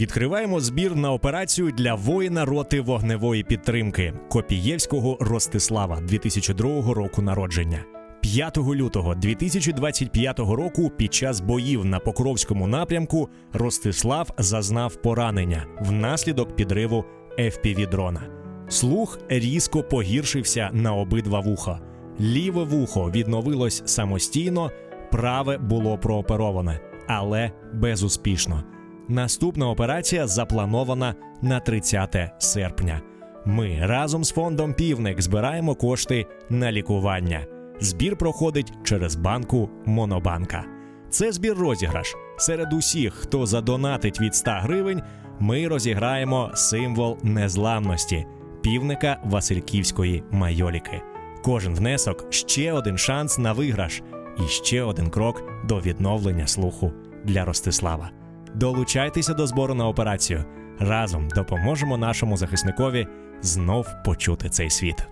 Відкриваємо збір на операцію для воїна роти вогневої підтримки Копієвського Ростислава 2002 року народження. 5 лютого 2025 року під час боїв на Покровському напрямку Ростислав зазнав поранення внаслідок підриву FPV-дрона. Слух різко погіршився на обидва вуха. Ліве вухо відновилось самостійно, праве було проопероване, але безуспішно. Наступна операція запланована на 30 серпня. Ми разом з фондом Півник збираємо кошти на лікування. Збір проходить через банку Монобанка. Це збір розіграш. Серед усіх, хто задонатить від 100 гривень, ми розіграємо символ незламності півника Васильківської майоліки. Кожен внесок ще один шанс на виграш і ще один крок до відновлення слуху для Ростислава. Долучайтеся до збору на операцію. Разом допоможемо нашому захисникові знов почути цей світ.